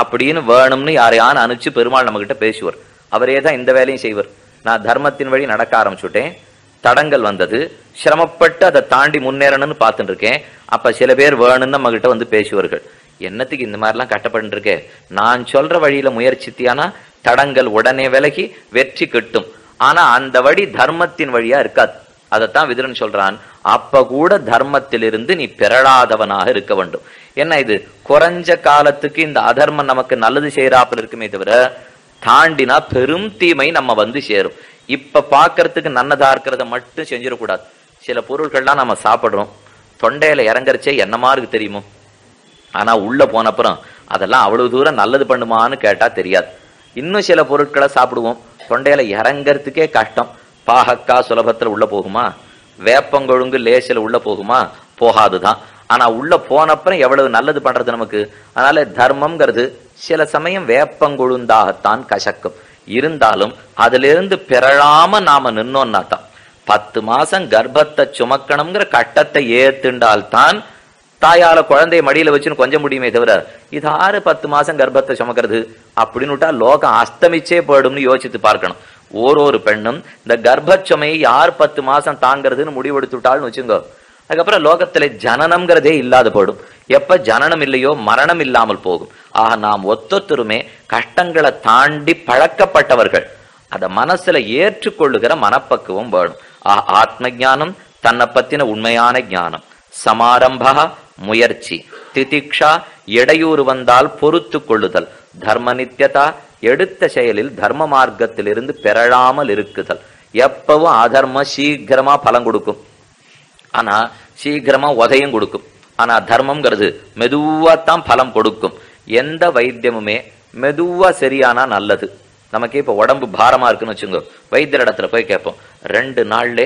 அப்படின்னு வேணும்னு யாரையான அனுப்பிச்சு பெருமாள் நம்ம கிட்ட பேசுவார். அவரே தான் இந்த வேலையும் செய்வார். நான் தர்மத்தின் வழி நடக்க ஆரம்பிச்சுட்டேன். தடங்கள் வந்தது. சிரமப்பட்டு அதை தாண்டி முன்னேறணும்னு பார்த்துட்டு இருக்கேன் அப்ப சில பேர் வேணும்னு நம்ம கிட்ட வந்து பேசுவார்கள். என்னத்துக்கு இந்த மாதிரிலாம் கட்டப்பட்டு இருக்கே நான் சொல்ற வழியில முயற்சித்தியானா தடங்கள் உடனே விலகி வெற்றி கட்டும். ஆனா அந்த வழி தர்மத்தின் வழியா இருக்காது. அதைத்தான் விதுரன் சொல்றான் அப்ப கூட தர்மத்திலிருந்து நீ பெறலாதவனாக இருக்க வேண்டும். என்ன இது? குறைஞ்ச காலத்துக்கு இந்த அதர்மம் நமக்கு நல்லது செய்யறாப்புல இருக்குமே தவிர தாண்டினா பெரும் தீமை நம்ம வந்து சேரும். இப்ப பாக்குறதுக்கு நல்லதா இருக்கிறத மட்டும் செஞ்சிடக்கூடாது. சில பொருட்கள்லாம் நம்ம சாப்பிடுறோம். தொண்டையில இறங்குறச்சே என்னமா இருக்கு தெரியுமோ? ஆனா உள்ள போனப்புறம் அதெல்லாம் அவ்வளவு தூரம் நல்லது பண்ணுமான்னு கேட்டா தெரியாது. இன்னும் சில பொருட்களை சாப்பிடுவோம். தொண்டையில இறங்கறதுக்கே கஷ்டம். பாகக்கா சுலபத்துல உள்ள போகுமா? வேப்பங்கொழுங்கு லேசில உள்ள போகுமா? போகாதுதான். ஆனா உள்ள போனப்புறம் எவ்வளவு நல்லது பண்றது நமக்கு? அதனால தர்மம்ங்கிறது சில சமயம் வேப்பங்கொழுந்தாகத்தான் கசக்கும். இருந்தாலும் அதிலிருந்து பிறழாம நாம நின்னோம்னா தான் பத்து மாசம் கர்ப்பத்தை சுமக்கணுங்கிற கட்டத்தை ஏத்துண்டால்தான் தாயால குழந்தைய மடியில வச்சுன்னு கொஞ்சம் முடியுமே தவிர இது ஆறு பத்து மாசம் கர்ப்பத்தை சுமக்கிறது அப்படின்னு விட்டா லோகம் அஸ்தமிச்சே போயிடும்னு யோசித்து பார்க்கணும். ஓரொரு பெண்ணும் இந்த கர்ப்பச்சுமையை யார் பத்து மாசம் தாங்கிறதுன்னு முடிவெடுத்துட்டாள்னு வச்சுங்க. அதுக்கப்புறம் லோகத்திலே ஜனனம்ங்கிறதே இல்லாத போடும் எப்ப ஜனனம் இல்லையோ மரணம் இல்லாமல் போகும். ஆக நாம் ஒத்தொத்தருமே கஷ்டங்களை தாண்டி பழக்கப்பட்டவர்கள். அதை மனசுல ஏற்றுக்கொள்ளுகிற மனப்பக்குவம் வேணும். ஆஹ் ஆத்ம ஞானம் தன்னை பத்தின உண்மையான ஞானம். சமாரம்பா முயற்சி. திதிக்ஷா இடையூறு வந்தால் பொறுத்து கொள்ளுதல். தர்ம நித்தியதா எடுத்த செயலில் தர்ம மார்க்கத்திலிருந்து பெறாமல் இருக்குதல். எப்பவும் அதர்மம் சீக்கிரமா பலன் கொடுக்கும். ஆனா சீக்கிரமா உதயம் கொடுக்கும். ஆனா தர்மம்ங்கிறது மெதுவாத்தான் பலம் கொடுக்கும். எந்த வைத்தியமுமே மெதுவா சரியானா நல்லது. நமக்கே இப்போ உடம்பு பாரமா இருக்குன்னு வச்சுங்க. வைத்தியர் இடத்துல போய் கேட்போம். ரெண்டு நாள்ல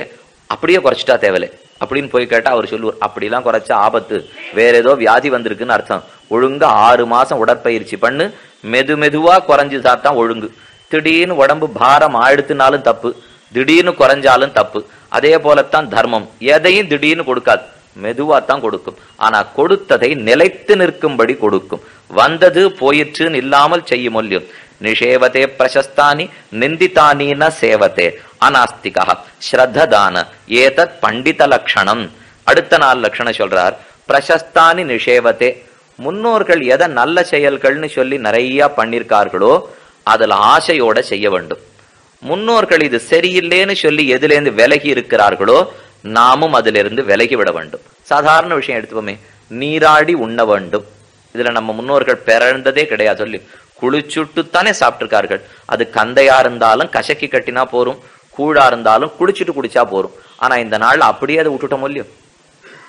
அப்படியே குறைச்சிட்டா தேவையில்லை. அப்படின்னு போய் கேட்டால் அவர் சொல்லுவார் அப்படிலாம் குறைச்சா ஆபத்து. வேற ஏதோ வியாதி வந்திருக்குன்னு அர்த்தம். ஒழுங்கா ஆறு மாசம் உடற்பயிற்சி பண்ணு. மெது மெதுவா குறைஞ்சு சாத்தான் ஒழுங்கு. திடீர்னு உடம்பு பாரம் ஆயிடுத்துனாலும் தப்பு. திடீர்னு குறைஞ்சாலும் தப்பு. அதே போலத்தான் தர்மம். எதையும் திடீர்னு கொடுக்காது. மெதுவா தான் கொடுக்கும். ஆனா கொடுத்ததை நிலைத்து நிற்கும்படி கொடுக்கும். வந்தது போயிற்றுன்னு இல்லாமல் செய்யும் மொழியும். நிஷேவதே பிரசஸ்தானி நிந்தித்தானி ந சேவத்தே அநாஸ்திகா ஸ்ரத்ததான. ஏதத் பண்டித லக்ஷணம் அடுத்த நாள் லக்ஷணம் சொல்றார். பிரசஸ்தானி நிஷேவத்தே முன்னோர்கள் எதை நல்ல செயல்கள்னு சொல்லி நிறைய பண்ணிருக்கார்களோ அதுல ஆசையோட செய்ய வேண்டும். முன்னோர்கள் இது சரியில்லைன்னு சொல்லி எதுலேருந்து விலகி இருக்கிறார்களோ நாமும் அதிலிருந்து விலகி விட வேண்டும். சாதாரண விஷயம் எடுத்துப்போமே நீராடி உண்ண வேண்டும். இதுல நம்ம முன்னோர்கள் பிறந்ததே கிடையாது சொல்லி குளிச்சுட்டு தானே சாப்பிட்டிருக்கார்கள். அது கந்தையா இருந்தாலும் கசக்கி கட்டினா போரும் கூழா இருந்தாலும் குளிச்சுட்டு குடிச்சா போரும். ஆனா இந்த நாள் அப்படியே அதை விட்டுட்டோம் இல்லையோ?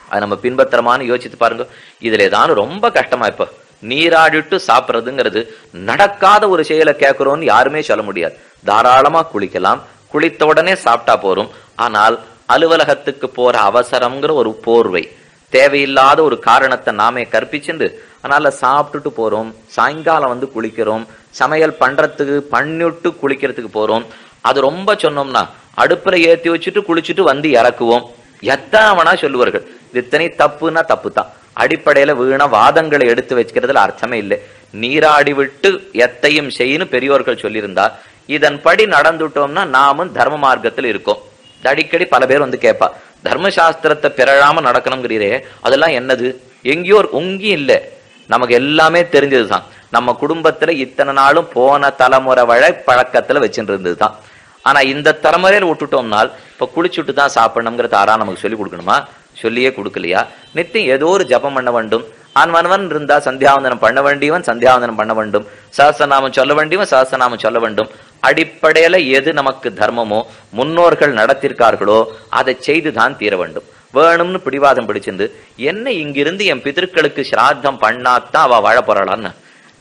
அதை நம்ம பின்பற்றமான்னு யோசித்து பாருங்க. இதுல ஏதாவது ரொம்ப கஷ்டமா இப்ப. நீராடிட்டு சாப்பிடுறதுங்கிறது நடக்காத ஒரு செயலை கேட்கிறோம்னு யாருமே சொல்ல முடியாது. தாராளமா குளிக்கலாம். குளித்த உடனே சாப்பிட்டா போறோம் ஆனால் அலுவலகத்துக்கு போற அவசரம்ங்கிற ஒரு போர்வை தேவையில்லாத ஒரு காரணத்தை நாமே கற்பிச்சுண்டு அதனால சாப்பிட்டுட்டு போறோம். சாயங்காலம் வந்து குளிக்கிறோம். சமையல் பண்றதுக்கு பண்ணிட்டு குளிக்கிறதுக்கு போறோம். அது ரொம்ப சொன்னோம்னா அடுப்புல ஏத்தி வச்சுட்டு குளிச்சுட்டு வந்து இறக்குவோம். எத்தனை வேணா சொல்லுவார்கள். இத்தனை தப்புன்னா தப்பு தான் அடிப்படையில வீணா வாதங்களை எடுத்து வச்சுக்கிறதுல அர்த்தமே இல்லை. நீராடி விட்டு எத்தையும் செய்யணும் பெரியோர்கள் சொல்லியிருந்தா இதன்படி நடந்துட்டோம்னா நாமும் தர்ம மார்க்கத்தில் இருக்கோம். அடிக்கடி பல பேர் வந்து கேட்பா தர்மசாஸ்திரத்தை பிறழாம நடக்கணுங்கிறீரே அதெல்லாம் என்னது? எங்கேயோ ஒரு ஒங்கியும் இல்லை. நமக்கு எல்லாமே தெரிஞ்சதுதான். நம்ம குடும்பத்துல இத்தனை நாளும் போன தலைமுறை வழை பழக்கத்துல வச்சுட்டு இருந்ததுதான் ஆனா இந்த தலைமுறையில விட்டுட்டோம்னால் இப்ப குளிச்சுட்டு தான் சாப்பிடணுங்கிற தாரா நமக்கு சொல்லி கொடுக்கணுமா? சொல்லியே கொடுக்கலையா? நித்தியம் ஏதோ ஒரு ஜபம் பண்ண வேண்டும். ஆன்மனவன் இருந்தா சந்தியாவந்தனம் பண்ண வேண்டியவன் சந்தியாவந்தனம் பண்ண வேண்டும். சஹஸ்ரநாமம் சொல்ல வேண்டியவன் சஹஸ்ரநாமம் சொல்ல வேண்டும். அடிப்படையில எது நமக்கு தர்மமோ முன்னோர்கள் நடத்திருக்கார்களோ அதை செய்து தான் தீர வேண்டும். வேணும்னு பிடிவாதம் பிடிச்சிருந்து என்ன இங்கிருந்து என் பிதற்களுக்கு சிராத்தம் பண்ணாதான் அவ வாழ போறாளான்னு?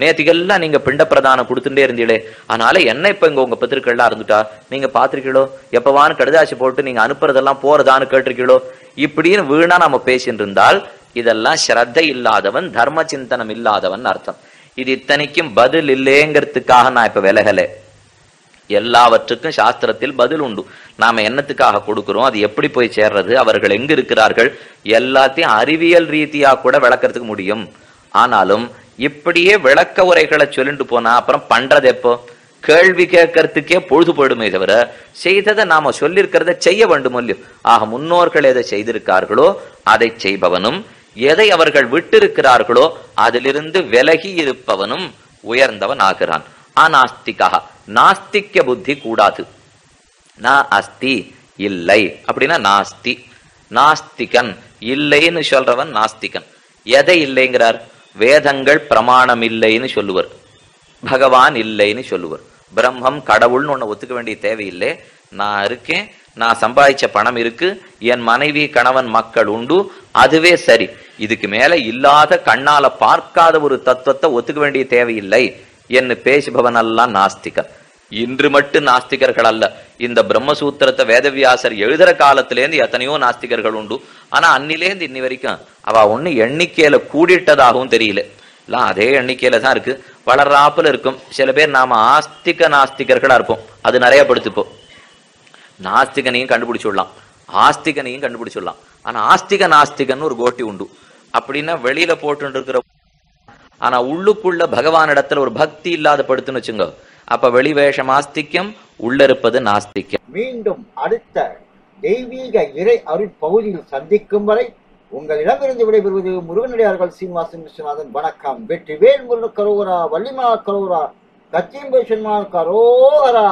நேத்திகெல்லாம் நீங்க பிண்ட பிரதானம் கொடுத்துட்டே இருந்தீங்களே. அதனால என்ன இப்ப இங்க உங்க பித்திருக்கள்லாம் இருந்துட்டா? நீங்க பாத்திருக்கீங்களோ எப்பவான்னு கடுதாசி போட்டு நீங்க அனுப்புறதெல்லாம் போறதான்னு கேட்டிருக்கீங்களோ? இப்படின்னு வீணா நம்ம பேசிட்டு இருந்தால் இதெல்லாம் ஸ்ரத்த இல்லாதவன் தர்ம சிந்தனம் இல்லாதவன் அர்த்தம். இது இத்தனைக்கும் பதில் இல்லைங்கிறதுக்காக நான் இப்ப விலகலை. எல்லாவற்றுக்கும் சாஸ்திரத்தில் பதில் உண்டு. நாம என்னத்துக்காக கொடுக்கிறோம்? அது எப்படி போய் சேர்றது? அவர்கள் எங்க இருக்கிறார்கள்? எல்லாத்தையும் அறிவியல் ரீதியா கூட விளக்கறதுக்கு முடியும். ஆனாலும் இப்படியே விளக்க உரைகளை சொல்லிட்டு போனா அப்புறம் பண்றது எப்போ? கேள்வி கேட்கறதுக்கே பொழுது போயிடுமே தவிர செய்ததை நாம சொல்லியிருக்கிறத செய்ய வேண்டும் இல்லையோ ஆக முன்னோர்கள் எதை செய்திருக்கார்களோ அதை செய்பவனும் எதை அவர்கள் விட்டிருக்கிறார்களோ அதிலிருந்து விலகி இருப்பவனும் உயர்ந்தவன் ஆகிறான். அநாஸ்திகா நாஸ்திக்க புத்தி கூடாது. நா அஸ்தி இல்லை. அப்படின்னா நாஸ்தி. நாஸ்திகன் இல்லைன்னு சொல்றவன் நாஸ்திகன். எதை இல்லைங்கிறார்? வேதங்கள் பிரமாணம் இல்லைன்னு சொல்லுவர். பகவான் இல்லைன்னு சொல்லுவர். பிரம்மம் கடவுள்னு ஒண்ணு ஒத்துக்க வேண்டிய தேவையில்லை. நான் இருக்கேன் நான் சம்பாதிச்ச பணம் இருக்கு என் மனைவி கணவன் மக்கள் உண்டு அதுவே சரி. இதுக்கு மேல இல்லாத கண்ணால பார்க்காத ஒரு தத்துவத்தை ஒத்துக்க வேண்டிய தேவையில்லை. என்று பேசுபவன் எல்லாம் நாஸ்திகர். இன்று மட்டும் நாஸ்திகர்கள் அல்ல. இந்த பிரம்மசூத்திரத்தை வேதவியாசர் எழுதுற காலத்திலேருந்து எத்தனையோ நாஸ்திகர்கள் உண்டு. ஆனா அன்னிலேருந்து இன்னி வரைக்கும் அவ ஒண்ணு எண்ணிக்கையில கூடிட்டதாகவும் தெரியல. எல்லாம் அதே எண்ணிக்கையில தான் இருக்கு. வளர்றாப்புல இருக்கும். சில பேர் நாம ஆஸ்திக நாஸ்திகர்களா இருப்போம். அது நிறைய படுத்துப்போம். நாஸ்திகனையும் கண்டுபிடிச்சுடலாம் ஆஸ்திகனையும் கண்டுபிடிச்சுடலாம் ஆனா ஆஸ்திக நாஸ்திகன் ஒரு கோட்டி உண்டு. அப்படின்னா வெளியில போட்டு இருக்கிற ஆனா உள்ளுக்குள்ள பகவானிடத்துல ஒரு பக்தி இல்லாத படுத்துன்னு வச்சுங்க. அப்ப வெளிவேஷம் ஆஸ்திக்கம் உள்ள இருப்பது நாஸ்திக்கம். மீண்டும் அடுத்த தெய்வீக இறை அருட்பகுதியில் சந்திக்கும் வரை உங்களிடமிருந்து விடைபெறுவது முருகனடியார்கள் சீனிவாசன் விஸ்வநாதன். வணக்கம். வெற்றி வேல் முருகன் கரோகரா வள்ளிமா கரோரா கச்சிம்பேஷன்மா கரோகரா.